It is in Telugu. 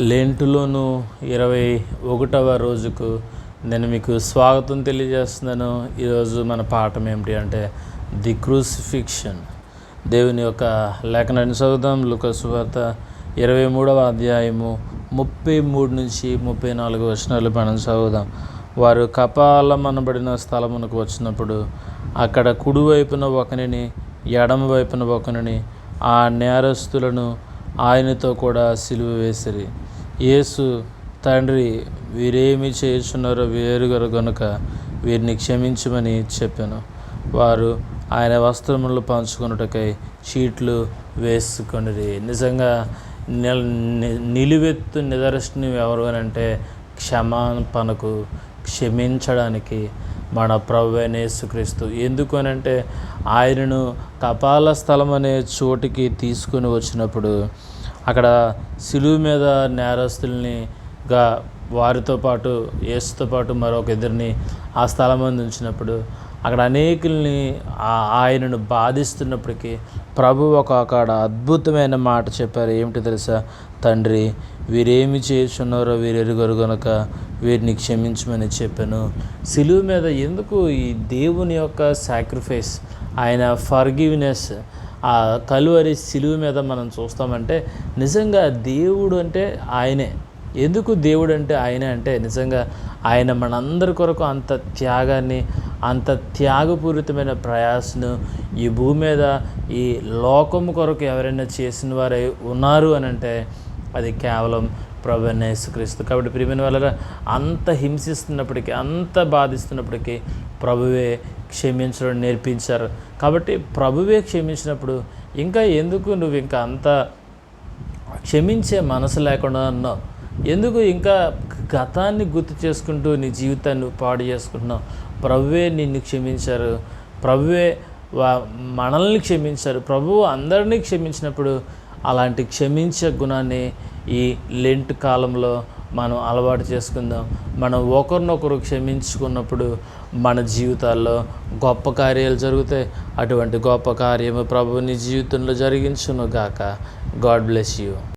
లెంటులోను ఇరవై ఒకటవ రోజుకు నేను మీకు స్వాగతం తెలియజేస్తున్నాను. ఈరోజు మన పాఠం ఏమిటి అంటే ది క్రూసిఫిక్షన్. దేవుని యొక్క లేఖనాన్ని చదువుదాం. లుకసువార్త ఇరవై మూడవ అధ్యాయము ముప్పై మూడు నుంచి ముప్పై నాలుగు వచనాలు మనం చదువుదాం. వారు కపాలమనబడిన స్థలమునకు వచ్చినప్పుడు అక్కడ కుడివైపున ఒకనిని ఎడమ వైపున ఒకనిని ఆ నేరస్తులను ఆయనతో కూడా సిలువ వేసిరి. యేసు తండ్రి వీరేమి చేయుచున్నారో వేరుగరు గనుక వీరిని క్షమించమని చెప్పాను. వారు ఆయన వస్త్రములు పంచుకొనుటకై చీట్లు వేసుకుని నిజంగా నిలువెత్తు నిదర్శనం ఎవరు అని అంటే క్షమాపణకు క్షమించడానికి మన ప్రభు ఎందుకనంటే యేసుక్రీస్తు ఆయనను కపాల స్థలం అనే చోటికి తీసుకొని వచ్చినప్పుడు అక్కడ సిలువు మీద నేరస్తుల్నిగా వారితో పాటు యేసుతో పాటు మరొక ఇద్దరిని ఆ స్థలం మంది ఉంచినప్పుడు అక్కడ అనేకుల్ని ఆయనను బాధిస్తున్నప్పటికీ ప్రభు ఒక అక్కడ అద్భుతమైన మాట చెప్పారు. ఏమిటి తెలుసా? తండ్రి వీరేమి చేస్తున్నారో వీరెరుగరు గనుక వీరిని క్షమించమని చెప్పాను. సిలువు మీద ఎందుకు ఈ దేవుని యొక్క సాక్రిఫైస్ ఆయన ఫర్గివ్నెస్ ఆ కలువరి సిలువు మీద మనం చూస్తామంటే నిజంగా దేవుడు అంటే ఆయనే. ఎందుకు దేవుడు అంటే ఆయనే? అంటే నిజంగా ఆయన మనందరి కొరకు అంత త్యాగాన్ని అంత త్యాగపూరితమైన ప్రయాసను ఈ భూమి మీద ఈ లోకము కొరకు ఎవరైనా చేసిన వారై ఉన్నారు అని అంటే అది కేవలం ప్రభు యేసుక్రీస్తు. కాబట్టి ప్రియమైన వాళ్ళ అంత హింసిస్తున్నప్పటికీ అంత బాధిస్తున్నప్పటికీ ప్రభువే క్షమించడం నేర్పించారు. కాబట్టి ప్రభువే క్షమించినప్పుడు ఇంకా ఎందుకు నువ్వు ఇంకా అంత క్షమించే మనసు లేకుండా ఉన్నావు? ఎందుకు ఇంకా గతాన్ని గుర్తు చేసుకుంటూ నీ జీవితాన్ని పాడు చేసుకుంటున్నావు? ప్రభువే నిన్ను క్షమించారు. ప్రభువే వా మనల్ని క్షమించారు. ప్రభువు అందరినీ క్షమించినప్పుడు అలాంటి క్షమించే గుణాన్ని ఈ లెంట్ కాలంలో మనం అలవాటు చేసుకుందాం. మనం ఒకరినొకరు క్షమించుకున్నప్పుడు మన జీవితాల్లో గొప్ప కార్యాలు జరుగుతాయి. అటువంటి గొప్ప కార్యము ప్రభువుని జీవితంలో జరిగించును గాక. God bless you.